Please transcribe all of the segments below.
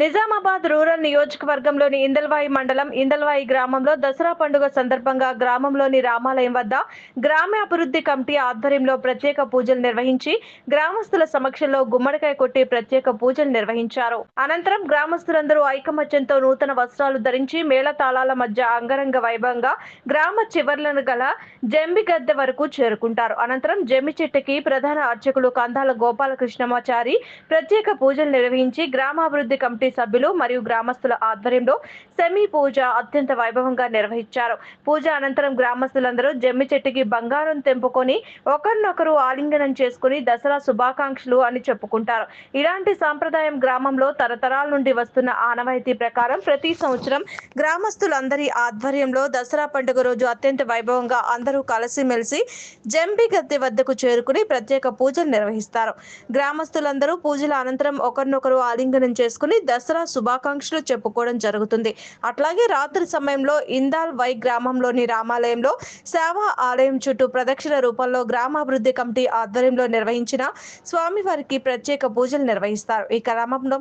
Nizamabad rural నియోజకవర్గంలోని ఇందల్వాయి మండలం ఇందల్వాయి గ్రామంలో దసరా పండుగ సందర్భంగా గ్రామంలోని రామాలయం వద్ద గ్రామాభివృద్ధి కమిటీ ఆధ్వర్యంలో ప్రత్యేక పూజలు నిర్వహించి గ్రామస్తుల సమక్షంలో గుమ్మడికాయ కొట్టి ప్రత్యేక పూజలు నిర్వహించారు. అనంతరం గ్రామస్తులందరూ ఐకమత్యంతో నూతన వస్త్రాలు ధరించి మేళతాళాల మధ్య అంగరంగ వైభవంగా గ్రామ చివర్లను గల జంబి గద్దె వరకు చేరుకుంటారు. అనంతరం జమ్మి చెట్టుకి ప్రధాన అర్చకులు కందాల గోపాలకృష్ణమాచారి ప్రత్యేక పూజలు నిర్వహించి గ్రామాభివృద్ధి కమిటీ సభ్యులు మరియు గ్రామస్తుల ఆధ్వర్యంలో సెమీ పూజ అత్యంత వైభవంగా నిర్వహించారు. పూజ అనంతరం గ్రామస్తులందరూ జమ్మి చెట్టుకి బంగారం తెంపుకొని ఒకరినొకరు ఆలింగనం చేసుకుని దసరా శుభాకాంక్షలు అని చెప్పుకుంటారు. ఇలాంటి సాంప్రదాయం గ్రామంలో తరతరాల నుండి వస్తున్న ఆనవాయితీ ప్రకారం ప్రతి సంవత్సరం గ్రామస్తులందరి ఆధ్వర్యంలో దసరా పండుగ రోజు అత్యంత వైభవంగా అందరూ కలిసిమెలిసి జంబి గద్దె వద్దకు చేరుకుని ప్రత్యేక పూజలు నిర్వహిస్తారు. గ్రామస్తులందరూ పూజల అనంతరం ఒకరినొకరు ఆలింగనం చేసుకుని దసరా శుభాకాంక్షలు చెప్పుకోవడం జరుగుతుంది. అట్లాగే రాత్రి సమయంలో ఇందాల్ వై గ్రామంలోని రామాలయంలో సేవా ఆలయం చుట్టూ ప్రదక్షిణ రూపంలో గ్రామాభివృద్ధి కమిటీ ఆధ్వర్యంలో నిర్వహించిన స్వామివారికి ప్రత్యేక పూజలు నిర్వహిస్తారు. ఈ క్రమంలో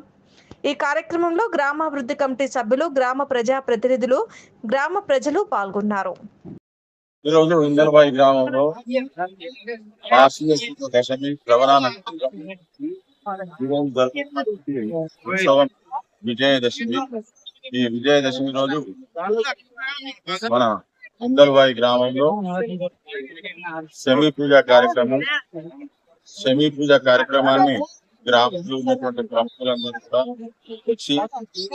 ఈ కార్యక్రమంలో గ్రామాభివృద్ధి కమిటీ సభ్యులు గ్రామ ప్రజా ప్రతినిధులు గ్రామ ప్రజలు పాల్గొన్నారు. ఈరోజు ఇందర్బాయి గ్రామంలో దశమి ప్రవరాన ఈరోజు ఉత్సవం. విజయదశమి ఈ విజయదశమి రోజు మన ఇందర్బాయి గ్రామంలో సెమీ పూజ కార్యక్రమం సెమీ పూజ కార్యక్రమాన్ని గ్రామంలో ఉన్నటువంటి ప్రముఖులందరూ కూడా వచ్చి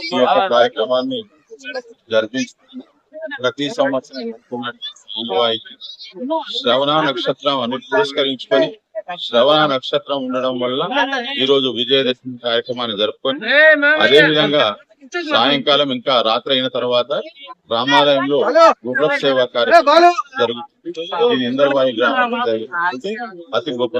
ఈ యొక్క కార్యక్రమాన్ని జరిపించి ప్రతి సంవత్సరం జరుపుకున్నటువంటి ఇందర్బాయికి శ్రవణ నక్షత్రం అని పురస్కరించుకొని శ్రవణ నక్షత్రం ఉండడం వల్ల ఈ రోజు విజయదశమి కార్యక్రమాన్ని జరుపుకొని అదే విధంగా సాయంకాలం ఇంకా రాత్రి అయిన తర్వాత రామాలయంలో గుర్ర సేవ కార్యక్రమం జరుగుతుంది. ఇది ఇందర్వాయి గ్రామం. జరుగుతుంది అతి గొప్ప